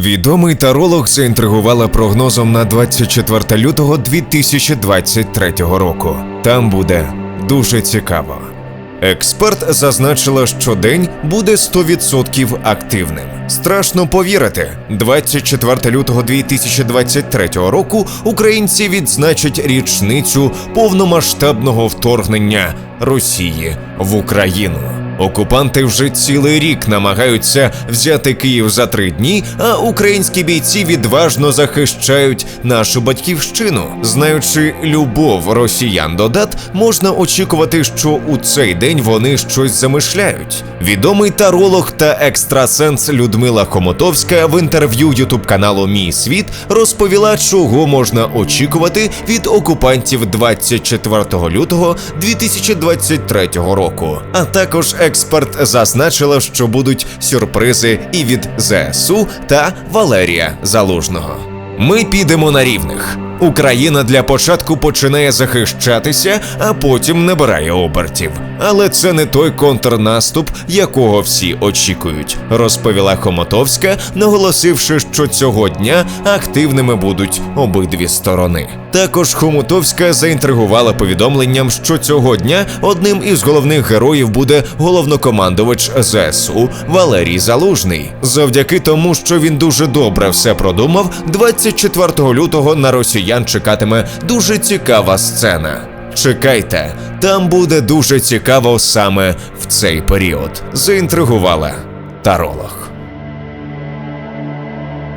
Відомий таролог заінтригувала прогнозом на 24 лютого 2023 року. Там буде дуже цікаво. Експерт зазначила, що день буде 100% активним. Страшно повірити, 24 лютого 2023 року українці відзначать річницю повномасштабного вторгнення Росії в Україну. Окупанти вже цілий рік намагаються взяти Київ за три дні, а українські бійці відважно захищають нашу батьківщину. Знаючи любов росіян до дат, можна очікувати, що у цей день вони щось замишляють. Відомий таролог та екстрасенс Людмила Хомотовська в інтерв'ю ютуб каналу Мій світ розповіла, чого можна очікувати від окупантів 24 лютого 2023 року. А також експерт зазначила, що будуть сюрпризи і від ЗСУ та Валерія Залужного. Ми підемо на рівних. Україна для початку починає захищатися, а потім набирає обертів. Але це не той контрнаступ, якого всі очікують, розповіла Хомотовська, наголосивши, що цього дня активними будуть обидві сторони. Також Хомутовська заінтригувала повідомленням, що цього дня одним із головних героїв буде головнокомандувач ЗСУ Валерій Залужний. Завдяки тому, що він дуже добре все продумав, 24 лютого на росіян чекатиме дуже цікава сцена. Чекайте, там буде дуже цікаво саме в цей період. Заінтригувала таролог.